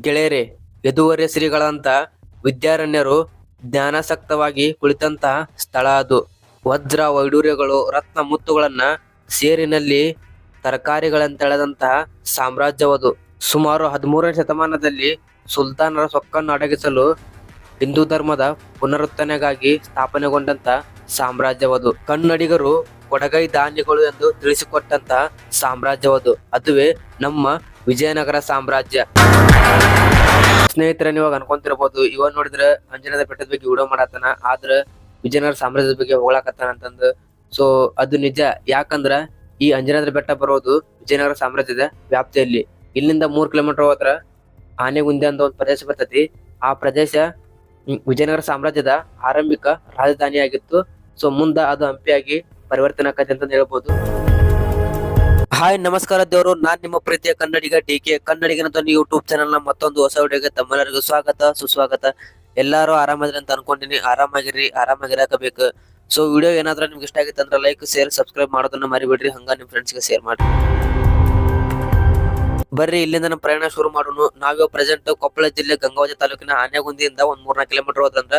ಗೆಳೆಯರೆ, ಯದುವರೆ ಶ್ರೀಗಳಂತ ವಿದ್ಯಾರಣ್ಯರು ಜ್ಞಾನಾಸಕ್ತವಾಗಿ ಕುಳಿತಂತ ಸ್ಥಳ ಅದು. ವಜ್ರ ವೈಡೂರ್ಯಗಳು ರತ್ನ ಮುತ್ತುಗಳನ್ನ ಸೇರಿನಲ್ಲಿ ತರಕಾರಿಗಳಂತೆಳೆದಂತಹ ಸಾಮ್ರಾಜ್ಯವದು. ಸುಮಾರು ಹದಿಮೂರನೇ ಶತಮಾನದಲ್ಲಿ ಸುಲ್ತಾನರ ಸೊಕ್ಕನ್ನು ಅಡಗಿಸಲು ಹಿಂದೂ ಧರ್ಮದ ಪುನರುತ್ಥಾನೆಗಾಗಿ ಸ್ಥಾಪನೆಗೊಂಡಂತ ಸಾಮ್ರಾಜ್ಯವದು. ಕನ್ನಡಿಗರು ಕೊಡಗೈ ಧಾನ್ಯಗಳು ಎಂದು ತಿಳಿಸಿಕೊಟ್ಟಂತಹ ಸಾಮ್ರಾಜ್ಯವದು. ಅದುವೇ ನಮ್ಮ ವಿಜಯನಗರ ಸಾಮ್ರಾಜ್ಯ. ಸ್ನೇಹಿತರೆ, ನೀವಾಗ ಅನ್ಕೊಂತಿರ್ಬೋದು ಇವ ನೋಡಿದ್ರೆ ಅಂಜನಾದ ಬೆಟ್ಟದ ಬಗ್ಗೆ ವಿಡಿಯೋ ಮಾಡತ್ತಾನ ಆದ್ರ ವಿಜಯನಗರ ಸಾಮ್ರಾಜ್ಯದ ಬಗ್ಗೆ ಹೋಗ್ಲಾಕತ್ತಾನ ಅಂತಂದು. ಸೊ ಅದು ನಿಜ. ಯಾಕಂದ್ರ ಈ ಅಂಜನಾದ್ರಿ ಬೆಟ್ಟ ಬರೋದು ವಿಜಯನಗರ ಸಾಮ್ರಾಜ್ಯದ ವ್ಯಾಪ್ತಿಯಲ್ಲಿ. ಇಲ್ಲಿಂದ ಮೂರ್ ಕಿಲೋಮೀಟರ್ ಹೋದ್ರ ಆನೆಗುಂದೆ ಅಂತ ಒಂದು ಪ್ರದೇಶ ಬರ್ತೈತಿ. ಆ ಪ್ರದೇಶ ವಿಜಯನಗರ ಸಾಮ್ರಾಜ್ಯದ ಆರಂಭಿಕ ರಾಜಧಾನಿಯಾಗಿತ್ತು. ಸೊ ಮುಂದ ಅದು ಹಂಪಿಯಾಗಿ ಪರಿವರ್ತನೆ ಆಕತಿ ಅಂತ ಹೇಳ್ಬೋದು. ಹಾಯ್ ನಮಸ್ಕಾರ ದೇವರು. ನಾನ್ ನಿಮ್ಮ ಪ್ರೀತಿಯ ಕನ್ನಡಿಗ ಡಿ ಕೆ. ಕನ್ನಡಿಗನ ಯೂಟ್ಯೂಬ್ ಚಾನಲ್ನ ಮತ್ತೊಂದು ಹೊಸ ವಿಡಿಯೋಗೆ ತಮ್ಮೆಲ್ಲರಿಗೂ ಸ್ವಾಗತ, ಸುಸ್ವಾಗತ. ಎಲ್ಲಾರು ಆರಾಮದ್ರಿ ಅಂತ ಅನ್ಕೊಂಡಿನಿ. ಆರಾಮಾಗಿರಿ ಆರಾಮಾಗಿರಾಕಬೇಕು ಸೊ ವಿಡಿಯೋ ಏನಾದ್ರೂ ನಿಮ್ಗೆ ಇಷ್ಟ ಆಗಿತ್ತು ಅಂದ್ರೆ ಲೈಕ್ ಶೇರ್ ಸಬ್ಸ್ಕ್ರೈಬ್ ಮಾಡೋದನ್ನ ಮರಿಬೇಡ್ರಿ. ಹಂಗ ನಿಮ್ ಫ್ರೆಂಡ್ಸ್ಗೆ ಶೇರ್ ಮಾಡ್ರಿ. ಬರ್ರಿ, ಇಲ್ಲಿಂದ ನಮ್ಮ ಪ್ರಯಾಣ ಶುರು ಮಾಡೋಣ. ನಾವಿವಾಗ ಪ್ರೆಸೆಂಟ್ ಕೊಪ್ಪಳ ಜಿಲ್ಲೆ ಗಂಗಾವತಿ ತಾಲೂಕಿನ ಆನೆಗುಂದಿಯಿಂದ ಒಂದ್ ಮೂರ್ನಾಲ್ಕು ಕಿಲೋಮೀಟರ್ ಹೋದ್ರಂದ್ರ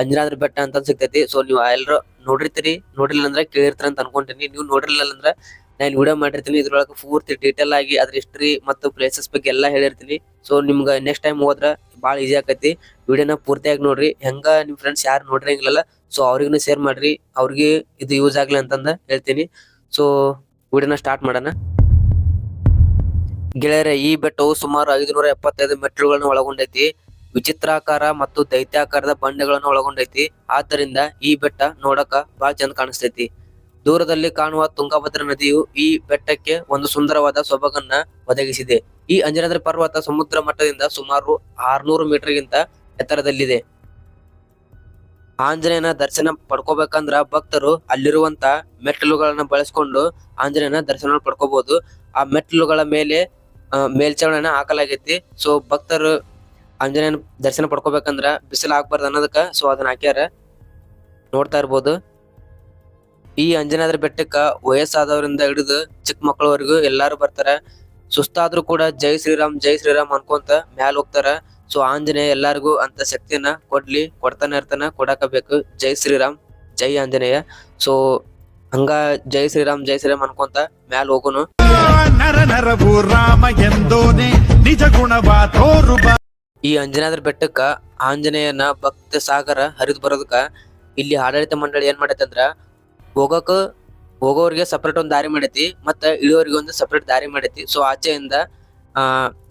ಅಂಜನಾದ್ರಿ ಬೆಟ್ಟ ಅಂತ ಸಿಗ್ತೈತಿ. ಸೊ ನೀವು ಎಲ್ಲರೂ ನೋಡಿರ್ತೀರಿ. ನೋಡಿಲ್ಲ ಅಂದ್ರೆ ಕೇಳಿರ್ತೀರ ಅಂತ ಅನ್ಕೊಂತೀನಿ. ನೀವು ನೋಡಿರ್ಲಿಲ್ಲ ಅಂದ್ರೆ ನಾನು ವಿಡಿಯೋ ಮಾಡಿರ್ತೀನಿ. ಇದ್ರೊಳಗೆ ಪೂರ್ತಿ ಡೀಟೇಲ್ ಆಗಿ ಅದ್ರ ಹಿಸ್ಟ್ರಿ ಮತ್ತು ಪ್ಲೇಸಸ್ ಬಗ್ಗೆ ಎಲ್ಲ ಹೇಳಿರ್ತೀನಿ. ಸೊ ನಿಮ್ಗೆ ನೆಕ್ಸ್ಟ್ ಟೈಮ್ ಹೋದ್ರ ಭಾಳ ಈಸಿ ಆಕೈತಿ. ವಿಡಿಯೋನ ಪೂರ್ತಿಯಾಗಿ ನೋಡ್ರಿ. ಹೆಂಗ ನಿಮ್ ಫ್ರೆಂಡ್ಸ್ ಯಾರು ನೋಡಿರಂಗಿಲ್ಲಲ್ಲ ಸೊ ಅವ್ರಿಗೂ ಶೇರ್ ಮಾಡ್ರಿ. ಅವ್ರಿಗೆ ಇದು ಯೂಸ್ ಆಗ್ಲಿ ಅಂತಂದ ಹೇಳ್ತೀನಿ. ಸೊ ವಿಡಿಯೋನ ಸ್ಟಾರ್ಟ್ ಮಾಡೋಣ. ಗೆಳೆಯರ, ಈ ಬೆಟ್ಟವು ಸುಮಾರು ಐದುನೂರ ಎಪ್ಪತ್ತೈದು ಮೆಟ್ಲುಗಳನ್ನ ಒಳಗೊಂಡೈತಿ. ವಿಚಿತ್ರಾಕಾರ ಮತ್ತು ದೈತ್ಯಾಕಾರದ ಬಂಡೆಗಳನ್ನು ಒಳಗೊಂಡೈತಿ. ಆದ್ದರಿಂದ ಈ ಬೆಟ್ಟ ನೋಡಕ ಬಹಳ ಚಂದ ಕಾಣಿಸ್ತೈತಿ. ದೂರದಲ್ಲಿ ಕಾಣುವ ತುಂಗಭದ್ರ ನದಿಯು ಈ ಬೆಟ್ಟಕ್ಕೆ ಒಂದು ಸುಂದರವಾದ ಸೊಬಗನ್ನ ಒದಗಿಸಿದೆ. ಈ ಅಂಜನಾದ್ರಿ ಪರ್ವತ ಸಮುದ್ರ ಮಟ್ಟದಿಂದ ಸುಮಾರು ಆರ್ನೂರು ಮೀಟರ್ಗಿಂತ ಎತ್ತರದಲ್ಲಿದೆ. ಆಂಜನೇಯನ ದರ್ಶನ ಪಡ್ಕೋಬೇಕಂದ್ರ ಭಕ್ತರು ಅಲ್ಲಿರುವಂತ ಮೆಟ್ಟಿಲುಗಳನ್ನ ಬಳಸ್ಕೊಂಡು ಆಂಜನೇಯನ ದರ್ಶನ ಪಡ್ಕೋಬಹುದು ಆ ಮೆಟ್ಟಿಲುಗಳ ಮೇಲೆ ಮೇಲ್ಚಾವಣೆಯನ್ನ ಹಾಕಲಾಗೈತಿ. ಸೊ ಭಕ್ತರು ಆಂಜನೇಯನ ದರ್ಶನ ಪಡ್ಕೋಬೇಕಂದ್ರ ಬಿಸಿಲು ಆಗ್ಬಾರ್ದು ಅನ್ನೋದಕ್ಕ ಸೊ ಅದನ್ನ ಹಾಕ್ಯಾರ. ನೋಡ್ತಾ ಇರ್ಬೋದು. ಈ ಅಂಜನಾದ್ರಿ ಬೆಟ್ಟಕ್ಕ ವಯಸ್ಸಾದವರಿಂದ ಹಿಡಿದು ಚಿಕ್ಕ ಮಕ್ಕಳವರೆಗೂ ಎಲ್ಲಾರು ಬರ್ತಾರ. ಸುಸ್ತಾದ್ರೂ ಕೂಡ ಜೈ ಶ್ರೀರಾಮ್ ಜೈ ಶ್ರೀರಾಮ್ ಅನ್ಕೊಂತ ಮ್ಯಾಲ ಹೋಗ್ತಾರ. ಸೊ ಆಂಜನೇಯ ಎಲ್ಲಾರ್ಗು ಅಂತ ಶಕ್ತಿಯನ್ನ ಕೊಡ್ಲಿ, ಕೊಡ್ತಾನೆ ಇರ್ತಾನ, ಕೊಡಾಕಬೇಕು. ಜೈ ಶ್ರೀರಾಮ್, ಜೈ ಆಂಜನೇಯ. ಸೊ ಹಂಗ ಜೈ ಶ್ರೀರಾಮ್ ಜೈ ಶ್ರೀರಾಮ್ ಅನ್ಕೊಂತ ಮ್ಯಾಲ ಹೋಗುನು. ನರ ನರವು ರಾಮ ಎಂದೋನೆ ನಿಜ ಗುಣವಾ ಈ ಅಂಜನಾದ್ರಿ ಬೆಟ್ಟಕ್ಕ ಆಂಜನೇಯನ ಭಕ್ತ ಸಾಗರ ಹರಿದು ಬರೋದಕ್ಕ ಇಲ್ಲಿ ಆಡಳಿತ ಮಂಡಳಿ ಏನ್ ಮಾಡೈತೆ ಅಂದ್ರ ಹೋಗಕ ಹೋಗೋರಿಗೆ ಸಪರೇಟ್ ಒಂದ್ ದಾರಿ ಮಾಡೈತಿ ಮತ್ತ ಇಳಿಯೋರಿಗೆ ಒಂದು ಸಪರೇಟ್ ದಾರಿ ಮಾಡೈತಿ. ಸೊ ಆಚೆಯಿಂದ, ಆ,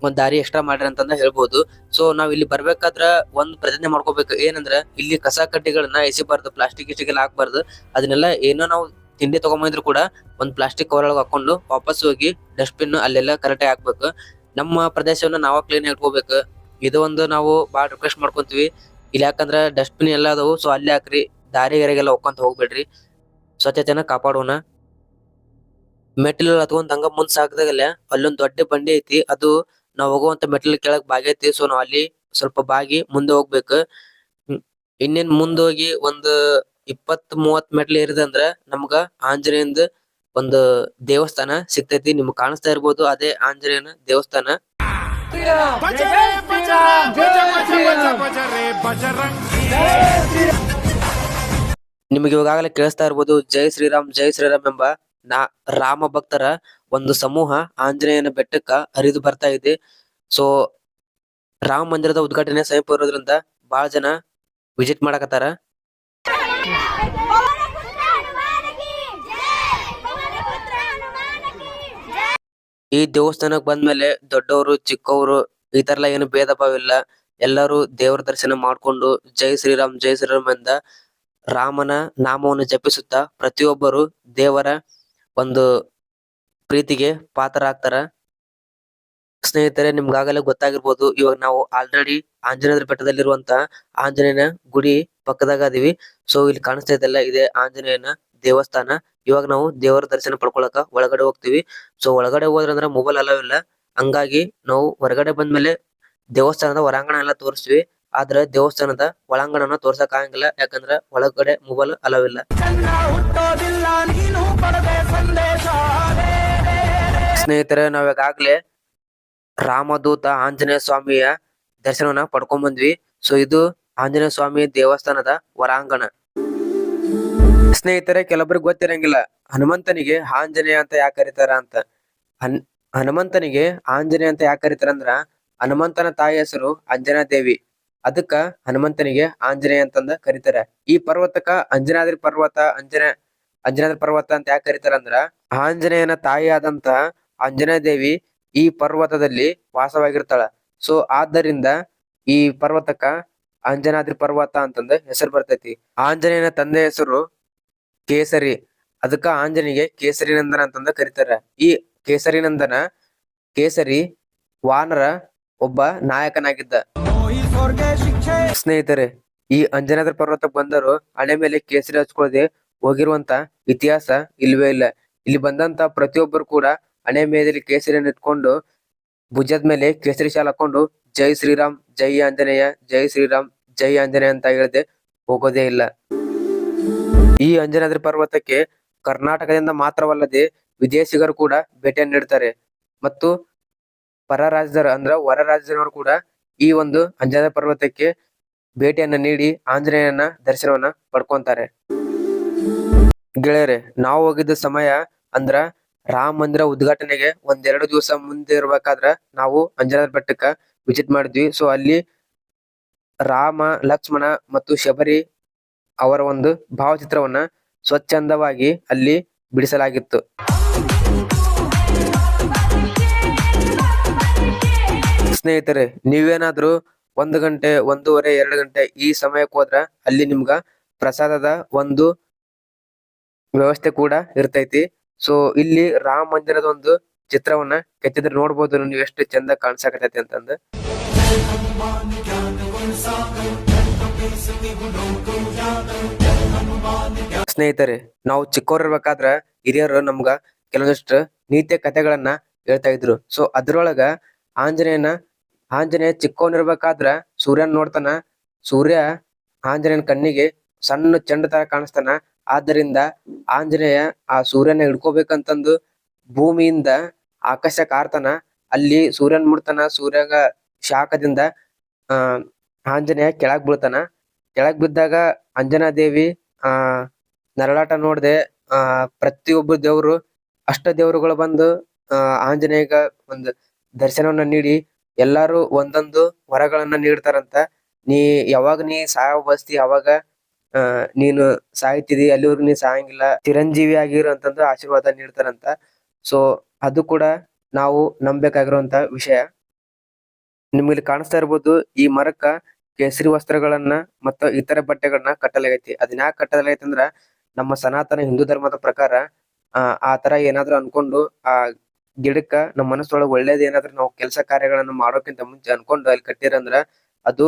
ಒಂದ್ ದಾರಿ ಎಕ್ಸ್ಟ್ರಾ ಮಾಡ್ರಿ ಅಂತಂದ ಹೇಳ್ಬಹುದು ಸೊ ನಾವ್ ಇಲ್ಲಿ ಬರ್ಬೇಕಾದ್ರ ಒಂದ್ ಪ್ರತಿಜ್ಞೆ ಮಾಡ್ಕೋಬೇಕು. ಏನಂದ್ರ ಇಲ್ಲಿ ಕಸ ಕಡ್ಡಿಗಳನ್ನ ಎಸಿಬಾರ್ದು ಪ್ಲಾಸ್ಟಿಕ್ ಇಷ್ಟಿಗೆಲ್ಲ ಹಾಕ್ಬಾರ್ದು. ಅದನ್ನೆಲ್ಲ ಏನೋ ನಾವು ತಿಂಡಿ ತಗೊಂಬಂದ್ರು ಕೂಡ ಒಂದ್ ಪ್ಲಾಸ್ಟಿಕ್ ಕವರ್ ಒಳಗೆ ಹಾಕೊಂಡು ವಾಪಸ್ ಹೋಗಿ ಡಸ್ಟ್ಬಿನ್ ಅಲ್ಲೆಲ್ಲ ಕರೆಕ್ಟಾಗಿ ಹಾಕ್ಬೇಕು. ನಮ್ಮ ಪ್ರದೇಶವನ್ನ ನಾವ ಕ್ಲೀನ್ ಇಟ್ಕೋಬೇಕು. ಇದು ಒಂದು ನಾವು ಬಹಳ ರಿಕ್ವೆಸ್ಟ್ ಮಾಡ್ಕೊಂತೀವಿ. ಇಲ್ಲಿ ಯಾಕಂದ್ರ ಡಸ್ಟ್ಬಿನ್ ಎಲ್ಲ ಅದಾವು ಸೊ ಅಲ್ಲಿ ಹಾಕ್ರಿ, ದಾರಿ ಗರಿಗೆಲ್ಲ ಹೋಗ್ಕೊಂತ ಹೋಗ್ಬೇಡ್ರಿ. ಸ್ವಚ್ಛತೆನ ಕಾಪಾಡೋಣ. ಮೆಟ್ಟಿಲು ಹತ್ಕೊಂಡ್ ಹಂಗ ಮುಂದ್ ಸಾಕದಾಗಲ್ಲ ಅಲ್ಲೊಂದ್ ದೊಡ್ಡ ಬಂಡಿ ಐತಿ, ಅದು ನಾವ್ ಹೋಗುವಂತ ಮೆಟ್ಟಿಲು ಕೆಳಗ್ ಬಾಗಿ ಐತಿ ಸೊ ನಾವ್ ಅಲ್ಲಿ ಸ್ವಲ್ಪ ಬಾಗಿ ಮುಂದೆ ಹೋಗ್ಬೇಕು. ಇನ್ನೇನ್ ಮುಂದ್ ಹೋಗಿ ಒಂದ್ ಇಪ್ಪತ್ ಮೂವತ್ ಮೆಟ್ಲು ಏರಿದಂದ್ರ ನಮ್ಗ ಆಂಜನೇಯಂದ ಒಂದು ದೇವಸ್ಥಾನ ಸಿಗ್ತೈತಿ, ನಿಮ್ಗ್ ಕಾಣಿಸ್ತಾ ಇರ್ಬೋದು, ಅದೇ ಆಂಜನೇಯನ ದೇವಸ್ಥಾನ. ನಿಮಗೆ ಇವಾಗಲೇ ಕೇಳಿಸ್ತಾ ಇರ್ಬೋದು, ಜೈ ಶ್ರೀರಾಮ್ ಜೈ ಶ್ರೀರಾಮ್ ಎಂಬ ನಾ ರಾಮ ಭಕ್ತರ ಒಂದು ಸಮೂಹ ಆಂಜನೇಯನ ಬೆಟ್ಟಕ್ಕ ಹರಿದು ಬರ್ತಾ ಇದೆ. ಸೊ ರಾಮ ಮಂದಿರದ ಉದ್ಘಾಟನೆ ಸಮೀಪ ಇರೋದ್ರಿಂದ ಬಹಳ ಜನ ವಿಸಿಟ್ ಮಾಡಕತ್ತಾರ. ಈ ದೇವಸ್ಥಾನಕ್ಕೆ ಬಂದ್ಮೇಲೆ ದೊಡ್ಡವರು, ಚಿಕ್ಕವರು, ಈ ತರ ಎಲ್ಲ ಏನು ಭೇದ ಭಾವ ಇಲ್ಲ. ಎಲ್ಲರೂ ದೇವರ ದರ್ಶನ ಮಾಡ್ಕೊಂಡು ಜೈ ಶ್ರೀರಾಮ್ ಜೈ ಶ್ರೀರಾಮ್ ಅಂತ ರಾಮನ ನಾಮವನ್ನು ಜಪಿಸುತ್ತಾ ಪ್ರತಿಯೊಬ್ಬರು ದೇವರ ಒಂದು ಪ್ರೀತಿಗೆ ಪಾತ್ರರಾಗ್ತಾರ. ಸ್ನೇಹಿತರೆ, ನಿಮ್ಗಾಗಲೇ ಗೊತ್ತಾಗಿರ್ಬೋದು, ಇವಾಗ ನಾವು ಆಲ್ರೆಡಿ ಆಂಜನೇಯದ್ರ ಬೆಟ್ಟದಲ್ಲಿರುವಂತ ಆಂಜನೇಯನ ಗುಡಿ ಪಕ್ಕದಾಗ ಅದೀವಿ. ಸೊ ಇಲ್ಲಿ ಕಾಣಿಸ್ತಾ ಇದೆಲ್ಲ ಇದೆ ಆಂಜನೇಯನ ದೇವಸ್ಥಾನ. ಇವಾಗ ನಾವು ದೇವರ ದರ್ಶನ ಪಡ್ಕೊಳಕ ಒಳಗಡೆ ಹೋಗ್ತಿವಿ. ಸೊ ಒಳಗಡೆ ಹೋದ್ರಂದ್ರ ಮೊಬೈಲ್ ಅಲೋ ಇಲ್ಲ. ಹಂಗಾಗಿ ನಾವು ಹೊರಗಡೆ ಬಂದ್ಮೇಲೆ ದೇವಸ್ಥಾನದ ಹೊರಾಂಗಣ ಎಲ್ಲ ತೋರಿಸ್ತೀವಿ. ಆದ್ರೆ ದೇವಸ್ಥಾನದ ಒಳಾಂಗಣನ ತೋರ್ಸಕ್ ಆಗಂಗಿಲ್ಲ. ಯಾಕಂದ್ರ ಒಳಗಡೆ ಮೊಬೈಲ್ ಅಲೋ ಇಲ್ಲ. ಸ್ನೇಹಿತರೆ, ನಾವ್ ಈಗಾಗ್ಲೇ ರಾಮದೂತ ಆಂಜನೇಯ ಸ್ವಾಮಿಯ ದರ್ಶನವನ್ನ ಪಡ್ಕೊಂಡ್ ಬಂದ್ವಿ. ಸೊ ಇದು ಆಂಜನೇಯ ಸ್ವಾಮಿ ದೇವಸ್ಥಾನದ ಹೊರಾಂಗಣ. ಸ್ನೇಹಿತರೆ ಕೆಲವೊಬ್ರಿಗೆ ಗೊತ್ತಿರಂಗಿಲ್ಲ. ಹನುಮಂತನಿಗೆ ಆಂಜನೇಯ ಅಂತ ಯಾಕೆ ಕರೀತಾರ ಅಂತ. ಹನ್, ಹನುಮಂತನಿಗೆ ಆಂಜನೇಯ ಅಂತ ಯಾಕೆ ಕರೀತಾರ ಅಂದ್ರ, ಹನುಮಂತನ ತಾಯಿ ಹೆಸರು ಅಂಜನಾ ದೇವಿ. ಅದಕ್ಕ ಹನುಮಂತನಿಗೆ ಆಂಜನೇಯ ಅಂತಂದ ಕರೀತಾರ. ಈ ಪರ್ವತಕ್ಕ ಅಂಜನಾದ್ರಿ ಪರ್ವತ, ಅಂಜನ, ಅಂಜನಾದ್ರಿ ಪರ್ವತ ಅಂತ ಯಾಕೆ ಕರೀತಾರ ಅಂದ್ರ, ಆಂಜನೇಯನ ತಾಯಿ ಆದಂತ ಅಂಜನಾ ದೇವಿ ಈ ಪರ್ವತದಲ್ಲಿ ವಾಸವಾಗಿರ್ತಾಳ. ಸೊ, ಆದ್ದರಿಂದ ಈ ಪರ್ವತಕ್ಕ ಅಂಜನಾದ್ರಿ ಪರ್ವತ ಅಂತಂದ ಹೆಸರು ಬರ್ತೈತಿ. ಆಂಜನೇಯನ ತಂದೆ ಹೆಸರು ಕೇಸರಿ. ಅದಕ್ಕ ಆಂಜನೇಯ ಕೇಸರಿ ನಂದನ ಅಂತಂದ ಕರೀತಾರ. ಈ ಕೇಸರಿ ನಂದನ ಕೇಸರಿ ವಾನರ ಒಬ್ಬ ನಾಯಕನಾಗಿದ್ದ. ಸ್ನೇಹಿತರೆ, ಈ ಅಂಜನಾದ್ರ ಪರ್ವತ ಬಂದರು ಹಣೆ ಮೇಲೆ ಕೇಸರಿ ಹಚ್ಕೊಳ್ಳದೆ ಹೋಗಿರುವಂತ ಇತಿಹಾಸ ಇಲ್ವೇ ಇಲ್ಲ. ಇಲ್ಲಿ ಬಂದಂತ ಪ್ರತಿಯೊಬ್ಬರು ಕೂಡ ಹಣೆ ಮೇಲೆ ಕೇಸರಿಯನ್ನು ಇಟ್ಕೊಂಡು ಭುಜದ ಮೇಲೆ ಕೇಸರಿ ಶಾಲ ಹಾಕೊಂಡು ಜೈ ಶ್ರೀರಾಮ್, ಜೈ ಆಂಜನೇಯ, ಜೈ ಶ್ರೀರಾಮ್, ಜೈ ಆಂಜನೇಯ ಅಂತ ಹೇಳದೆ ಹೋಗೋದೇ ಇಲ್ಲ. ಈ ಅಂಜನಾದ್ರಿ ಪರ್ವತಕ್ಕೆ ಕರ್ನಾಟಕದಿಂದ ಮಾತ್ರವಲ್ಲದೆ ವಿದೇಶಿಗರು ಕೂಡ ಭೇಟಿಯನ್ನು ನೀಡ್ತಾರೆ. ಮತ್ತು ಪರ ರಾಜ್ಯದವರು ಅಂದ್ರ ಹೊರ ರಾಜ್ಯದವರು ಕೂಡ ಈ ಒಂದು ಅಂಜನಾದ್ರಿ ಪರ್ವತಕ್ಕೆ ಭೇಟಿಯನ್ನ ನೀಡಿ ಆಂಜನೇಯನ ದರ್ಶನವನ್ನ ಪಡ್ಕೊಂತಾರೆ. ಗೆಳೆಯರೆ, ನಾವು ಹೋಗಿದ್ದ ಸಮಯ ಅಂದ್ರ ರಾಮ ಮಂದಿರ ಉದ್ಘಾಟನೆಗೆ ಒಂದೆರಡು ದಿವಸ ಮುಂದೆ ಇರ್ಬೇಕಾದ್ರ ನಾವು ಅಂಜನಾದ್ರಿ ಬೆಟ್ಟಕ್ಕ ವಿಸಿಟ್ ಮಾಡಿದ್ವಿ. ಸೊ ಅಲ್ಲಿ ರಾಮ, ಲಕ್ಷ್ಮಣ ಮತ್ತು ಶಬರಿ ಅವರ ಒಂದು ಭಾವಚಿತ್ರವನ್ನ ಸ್ವಚ್ಛಂದವಾಗಿ ಅಲ್ಲಿ ಬಿಡಿಸಲಾಗಿತ್ತು. ಸ್ನೇಹಿತರೆ, ನೀವೇನಾದ್ರೂ ಒಂದು ಗಂಟೆ, ಒಂದೂವರೆ, ಎರಡು ಗಂಟೆ ಈ ಸಮಯಕ್ಕೆ ಹೋದ್ರ ಅಲ್ಲಿ ನಿಮ್ಗ ಪ್ರಸಾದದ ಒಂದು ವ್ಯವಸ್ಥೆ ಕೂಡ ಇರ್ತೈತಿ. ಸೊ ಇಲ್ಲಿ ರಾಮ ಮಂದಿರದ ಒಂದು ಚಿತ್ರವನ್ನ ಕೆತ್ತಿದ್ರೆ ನೋಡ್ಬೋದು ನೀವು ಎಷ್ಟು ಚಂದ ಕಾಣ್ಸಕತೈತಿ ಅಂತಂದ. ಸ್ನೇಹಿತರೆ, ನಾವು ಚಿಕ್ಕವರಿರ್ಬೇಕಾದ್ರ ಹಿರಿಯರು ನಮ್ಗ ಕೆಲವೊಂದಷ್ಟು ನೀತಿಯ ಕಥೆಗಳನ್ನ ಹೇಳ್ತಾ ಇದ್ರು. ಸೊ ಅದ್ರೊಳಗ ಆಂಜನೇಯನ, ಆಂಜನೇಯ ಚಿಕ್ಕವನಿರ್ಬೇಕಾದ್ರ ಸೂರ್ಯನ್ ನೋಡ್ತಾನ. ಸೂರ್ಯ ಆಂಜನೇಯನ ಕಣ್ಣಿಗೆ ಸಣ್ಣ ಚೆಂಡ ತರ ಕಾಣಿಸ್ತಾನ. ಆದ್ದರಿಂದ ಆಂಜನೇಯ ಆ ಸೂರ್ಯನ ಹಿಡ್ಕೋಬೇಕಂತಂದು ಭೂಮಿಯಿಂದ ಆಕಾಶ ಕಾರ್ತಾನ ಅಲ್ಲಿ ಸೂರ್ಯನ್ ಮುಡ್ತಾನ ಸೂರ್ಯಗ ಶಾಖದಿಂದ ಆಂಜನೇಯ ಕೆಳಗ್ ಬೀಳ್ತಾನ. ಕೆಳಗ್ ಬಿದ್ದಾಗ ಅಂಜನಾ ದೇವಿ, ಆ, ನರಳಾಟ ನೋಡ್ದೆ, ಆ, ಪ್ರತಿಯೊಬ್ಬ ದೇವ್ರು, ಅಷ್ಟ ದೇವರುಗಳು ಬಂದು, ಆ, ಆಂಜನೇಯಗ ಒಂದು ದರ್ಶನವನ್ನ ನೀಡಿ, ಎಲ್ಲಾರು ಒಂದೊಂದು ವರಗಳನ್ನ ನೀಡ್ತಾರಂತ. ನೀ, ಯಾವಾಗ ನೀ ಸಾಯ ಬಸ್ತಿ, ಅವಾಗ, ಆ, ನೀನು ಸಾಯ್ತಿದಿ, ಅಲ್ಲಿವರೆಗೂ ನೀ ಸಾಯಂಗಿಲ್ಲ, ಚಿರಂಜೀವಿ ಆಗಿರು ಅಂತಂದು ಆಶೀರ್ವಾದ ನೀಡ್ತಾರಂತ. ಸೊ ಅದು ಕೂಡ ನಾವು ನಂಬೇಕಾಗಿರುವಂತ ವಿಷಯ. ನಿಮ್ಗೆ ಕಾಣಿಸ್ತಾ ಇರ್ಬೋದು, ಈ ಮರಕ್ಕ ಕೇಸರಿ ವಸ್ತ್ರಗಳನ್ನ ಮತ್ತು ಇತರ ಬಟ್ಟೆಗಳನ್ನ ಕಟ್ಟಲಾಗೈತಿ. ಅದನ್ನ ಯಾಕೆ ಕಟ್ಟಲಾಗೈತಿ ಅಂದ್ರ ನಮ್ಮ ಸನಾತನ ಹಿಂದೂ ಧರ್ಮದ ಪ್ರಕಾರ, ಆ ತರ ಏನಾದ್ರು ಅನ್ಕೊಂಡು ಆ ಗಿಡಕ್ಕ ನಮ್ಮ ಮನಸ್ಸೊಳಗ ಒಳ್ಳೇದ್ ಏನಾದ್ರು ನಾವು ಕೆಲಸ ಕಾರ್ಯಗಳನ್ನ ಮಾಡೋಕ್ಕಿಂತ ಮುಂಚೆ ಅನ್ಕೊಂಡು ಅಲ್ಲಿ ಕಟ್ಟಿರಂದ್ರ ಅದು,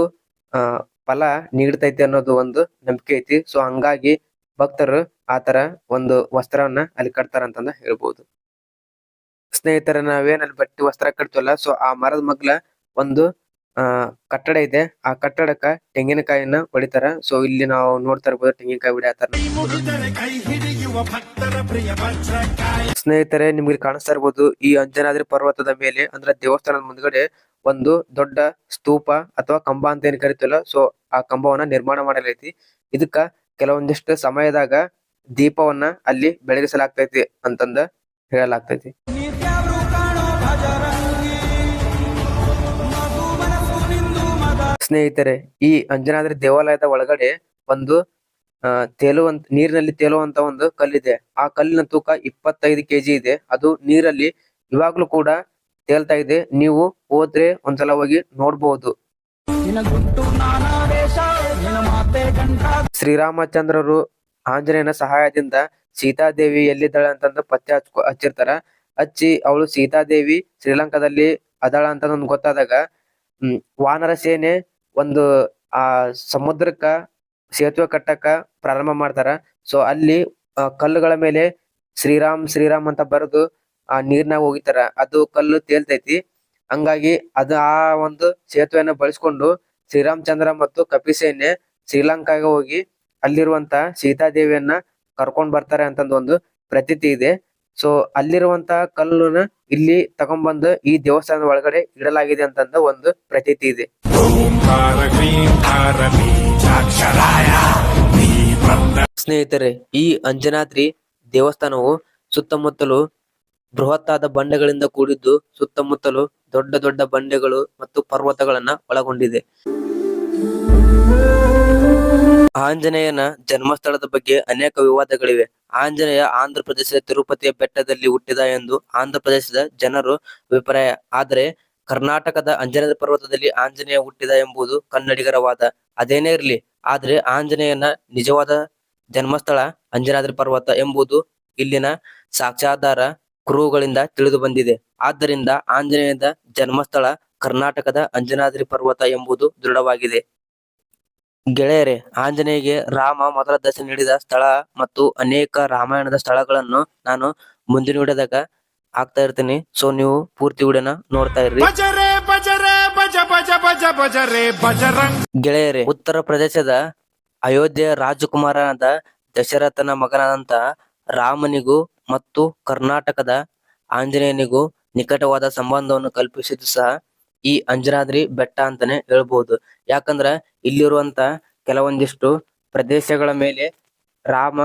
ಆ, ಫಲ ನೀಡ್ತೈತಿ ಅನ್ನೋದು ಒಂದು ನಂಬಿಕೆ ಐತಿ. ಸೊ ಹಂಗಾಗಿ ಭಕ್ತರು ಆತರ ಒಂದು ವಸ್ತ್ರವನ್ನ ಅಲ್ಲಿ ಕಟ್ತಾರ ಅಂತಂದ ಹೇಳ್ಬೋದು. ಸ್ನೇಹಿತರ ನಾವೇನಲ್ಲಿ ಬಟ್ಟಿ ವಸ್ತ್ರ ಕಟ್ತೀವಲ್ಲ ಸೊ ಆ ಮರದ ಮಗ್ಲ ಒಂದು ಆ, ಕಟ್ಟಡ ಇದೆ. ಆ ಕಟ್ಟಡಕ್ಕ ತೆಂಗಿನಕಾಯಿಯನ್ನ ಹೊಡಿತಾರ ಸೊ ಇಲ್ಲಿ ನಾವು ನೋಡ್ತಾ ಇರ್ಬೋದು ತೆಂಗಿನಕಾಯಿ ಹೊಡಿಯತ್ತಾರ ಸ್ನೇಹಿತರೆ, ನಿಮ್ಗೆ ಕಾಣಿಸ್ತಾ ಇರ್ಬೋದು ಈ ಅಂಜನಾದ್ರಿ ಪರ್ವತದ ಮೇಲೆ, ಅಂದ್ರೆ ದೇವಸ್ಥಾನದ ಮುಂದ್ಗಡೆ ಒಂದು ದೊಡ್ಡ ಸ್ತೂಪ ಅಥವಾ ಕಂಬ ಅಂತ ಏನ್ ಕರಿತೀವಲ್ಲ ಸೊ ಆ ಕಂಬವನ್ನ ನಿರ್ಮಾಣ ಮಾಡಲೈತಿ ಇದಕ್ಕ ಕೆಲವೊಂದಿಷ್ಟು ಸಮಯದಾಗ ದೀಪವನ್ನ ಅಲ್ಲಿ ಬೆಳಗಿಸಲಾಗ್ತೈತಿ ಅಂತಂದ ಹೇಳಲಾಗ್ತೈತಿ. ಸ್ನೇಹಿತರೆ, ಈ ಅಂಜನಾದ್ರಿ ದೇವಾಲಯದ ಒಳಗಡೆ ಒಂದು, ಆ, ತೇಲುವಂತ, ನೀರಿನಲ್ಲಿ ತೇಲುವಂತ ಒಂದು ಕಲ್ಲಿದೆ. ಆ ಕಲ್ಲಿನ ತೂಕ ಇಪ್ಪತ್ತೈದು ಕೆಜಿ ಇದೆ. ಅದು ನೀರಲ್ಲಿ ಇವಾಗ್ಲೂ ಕೂಡ ತೇಲ್ತಾ ಇದೆ. ನೀವು ಹೋದ್ರೆ ಒಂದ್ಸಲ ಹೋಗಿ ನೋಡ್ಬಹುದು ಶ್ರೀರಾಮಚಂದ್ರರು ಆಂಜನೇಯನ ಸಹಾಯದಿಂದ ಸೀತಾದೇವಿ ಎಲ್ಲಿದ್ದಾಳೆ ಅಂತಂದು ಪತ್ತೆ ಹಚ್ಕೊ, ಹಚ್ಚಿರ್ತಾರ. ಹಚ್ಚಿ ಅವಳು ಸೀತಾದೇವಿ ಶ್ರೀಲಂಕಾದಲ್ಲಿ ಅದಾಳ ಅಂತ ಗೊತ್ತಾದಾಗ, ಹ್ಮ್ ವಾನರ ಸೇನೆ ಒಂದು, ಆ, ಸಮುದ್ರಕ್ಕ ಸೇತುವೆ ಕಟ್ಟಕ್ಕ ಪ್ರಾರಂಭ ಮಾಡ್ತಾರ. ಸೊ ಅಲ್ಲಿ ಕಲ್ಲುಗಳ ಮೇಲೆ ಶ್ರೀರಾಮ್ ಶ್ರೀರಾಮ್ ಅಂತ ಬರೆದು, ಆ ನೀರ್ನಾಗ ಹೋಗಿತಾರ ಅದು ಕಲ್ಲು ತೇಲ್ತೈತಿ. ಹಂಗಾಗಿ ಅದು ಆ ಒಂದು ಸೇತುವೆಯನ್ನು ಬಳಸ್ಕೊಂಡು ಶ್ರೀರಾಮಚಂದ್ರ ಮತ್ತು ಕಪಿಸೇನೆ ಶ್ರೀಲಂಕಾಗೆ ಹೋಗಿ ಅಲ್ಲಿರುವಂತ ಸೀತಾದೇವಿಯನ್ನ ಕರ್ಕೊಂಡ್ ಬರ್ತಾರೆ ಅಂತಂದ ಒಂದು ಪ್ರತೀತಿ ಇದೆ. ಸೊ ಅಲ್ಲಿರುವಂತ ಕಲ್ಲುನ ಇಲ್ಲಿ ತಗೊಂಡ್ಬಂದು ಈ ದೇವಸ್ಥಾನದ ಒಳಗಡೆ ಇಡಲಾಗಿದೆ ಅಂತಂದ ಒಂದು ಪ್ರತೀತಿ ಇದೆ. ಸ್ನೇಹಿತರೆ, ಈ ಅಂಜನಾದ್ರಿ ದೇವಸ್ಥಾನವು ಸುತ್ತಮುತ್ತಲು ಬೃಹತ್ತಾದ ಬಂಡೆಗಳಿಂದ ಕೂಡಿದ್ದು ಸುತ್ತಮುತ್ತಲು ದೊಡ್ಡ ದೊಡ್ಡ ಬಂಡೆಗಳು ಮತ್ತು ಪರ್ವತಗಳನ್ನ ಒಳಗೊಂಡಿದೆ. ಆಂಜನೇಯನ ಜನ್ಮಸ್ಥಳದ ಬಗ್ಗೆ ಅನೇಕ ವಿವಾದಗಳಿವೆ. ಆಂಜನೇಯ ಆಂಧ್ರ ಪ್ರದೇಶದ ತಿರುಪತಿಯ ಬೆಟ್ಟದಲ್ಲಿ ಹುಟ್ಟಿದ ಎಂದು ಆಂಧ್ರ ಪ್ರದೇಶದ ಜನರು ಅಭಿಪ್ರಾಯ. ಆದರೆ ಕರ್ನಾಟಕದ ಅಂಜನೇಯ ಪರ್ವತದಲ್ಲಿ ಆಂಜನೇಯ ಹುಟ್ಟಿದ ಎಂಬುದು ಕನ್ನಡಿಗರ ವಾದ ಅದೇನೇ ಇರಲಿ, ಆದ್ರೆ ಆಂಜನೇಯನ ನಿಜವಾದ ಜನ್ಮಸ್ಥಳ ಅಂಜನಾದ್ರಿ ಪರ್ವತ ಎಂಬುದು ಇಲ್ಲಿನ ಸಾಕ್ಷಾಧಾರ ಕುರುಹುಗಳಿಂದ ತಿಳಿದು ಬಂದಿದೆ. ಆದ್ದರಿಂದ ಆಂಜನೇಯದ ಜನ್ಮಸ್ಥಳ ಕರ್ನಾಟಕದ ಅಂಜನಾದ್ರಿ ಪರ್ವತ ಎಂಬುದು ದೃಢವಾಗಿದೆ. ಗೆಳೆಯರೆ, ಆಂಜನೇಯಗೆ ರಾಮ ಮೊದಲ ದರ್ಶನ ನೀಡಿದ ಸ್ಥಳ ಮತ್ತು ಅನೇಕ ರಾಮಾಯಣದ ಸ್ಥಳಗಳನ್ನು ನಾನು ಮುಂದಿನ ವಿಡಿಯೋದಾಗ ಹಾಕ್ತಾ ಇರ್ತೀನಿ. ಸೊ ನೀವು ಪೂರ್ತಿ ವಿಡಿಯೋನ ನೋಡ್ತಾ ಇರ್ರಿ. ಗೆಳೆಯರೇ ಉತ್ತರ ಪ್ರದೇಶದ ಅಯೋಧ್ಯೆ ರಾಜಕುಮಾರನಾದ ದಶರಥನ ಮಗನಾದಂತ ರಾಮನಿಗೂ ಮತ್ತು ಕರ್ನಾಟಕದ ಆಂಜನೇಯನಿಗೂ ನಿಕಟವಾದ ಸಂಬಂಧವನ್ನು ಕಲ್ಪಿಸಿದ್ದು ಸಹ ಈ ಅಂಜನಾದ್ರಿ ಬೆಟ್ಟ ಅಂತಾನೆ ಹೇಳ್ಬಹುದು ಯಾಕಂದ್ರ ಇಲ್ಲಿರುವಂತ ಕೆಲವೊಂದಿಷ್ಟು ಪ್ರದೇಶಗಳ ಮೇಲೆ ರಾಮ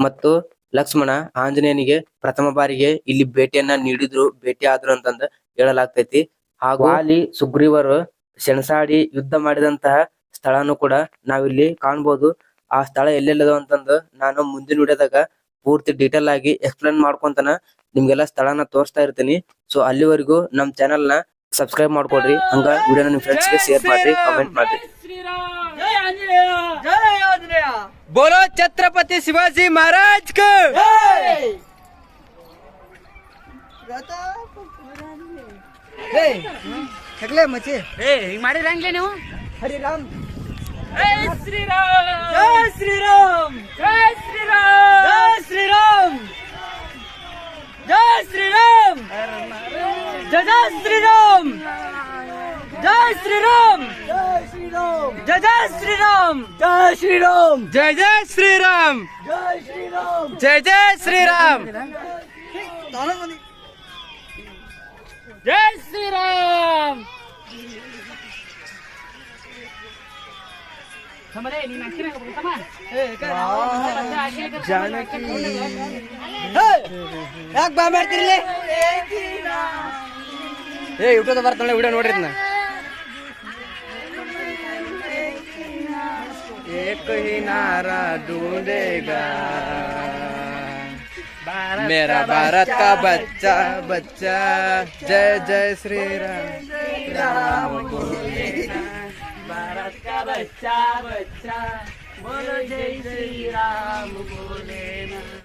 ಮತ್ತು ಲಕ್ಷ್ಮಣ ಆಂಜನೇಯನಿಗೆ ಪ್ರಥಮ ಬಾರಿಗೆ ಇಲ್ಲಿ ಭೇಟಿಯನ್ನ ನೀಡಿದ್ರು. ಭೇಟಿ ಆದ್ರು ಅಂತಂದ ಹೇಳಲಾಗ್ತೈತಿ. ಹಾಗೂ ಅಲ್ಲಿ ಸುಗ್ರೀವರು ಸೆಣಸಾಡಿ ಯುದ್ಧ ಮಾಡಿದಂತಹ ಸ್ಥಳನು ಕೂಡ ನಾವಿಲ್ಲಿ ಕಾಣ್ಬೋದು. ಆ ಸ್ಥಳ ಎಲ್ಲೆಲ್ಲದ ಅಂತಂದು ನಾನು ಮುಂದಿನ ವಿಡಿಯೋದಾಗ ಪೂರ್ತಿ ಡೀಟೇಲ್ ಆಗಿ ಎಕ್ಸ್ಪ್ಲೇನ್ ಮಾಡ್ಕೊಂತನ ನಿಮ್ಗೆಲ್ಲ ಸ್ಥಳನ ತೋರಿಸ್ತಾ ಇರ್ತೀನಿ. ಸೊ ಅಲ್ಲಿವರೆಗೂ ನಮ್ ಚಾನೆಲ್ನ ಸಬ್ಸ್ಕ್ರೈಬ್ ಮಾಡ್ಕೊಡ್ರಿ. ಹಂಗ ವಿಡಿಯೋನ ನಿಮ್ ಫ್ರೆಂಡ್ಸ್ಗೆ ಶೇರ್ ಮಾಡ್ರಿ ಕಮೆಂಟ್ ಮಾಡ್ರಿ. બોલો છત્રપતિ શિવાજી મહારાજ કે. એટલે મચે. એ હિમાડી રંગ લેને હું. હરી રામ જય શ્રી રામ જય શ્રી રામ જય શ્રી રામ જય શ્રી રામ જય શ્રી રામ જય શ્રી રામ जय श्री राम जय श्री राम जय जय श्री राम जय श्री राम जय जय श्री राम जय श्री राम जय जय श्री राम जय श्री राम ಯಾಕೆ ಬಾ ಮಾಡ್ತಿರ್ಲಿ ಏ ಯೂಟ್ಯೂಬ್ ಬರ್ತಲ್ಲ ವಿಡಿಯೋ ನೋಡ್ರಿ ಇದನ್ನ एक ही नारा ढूंढेगा। मेरा भारत का बच्चा बच्चा जय जय श्री राम राम भारत का बच्चा बच्चा। बोलो जय श्री राम बोलो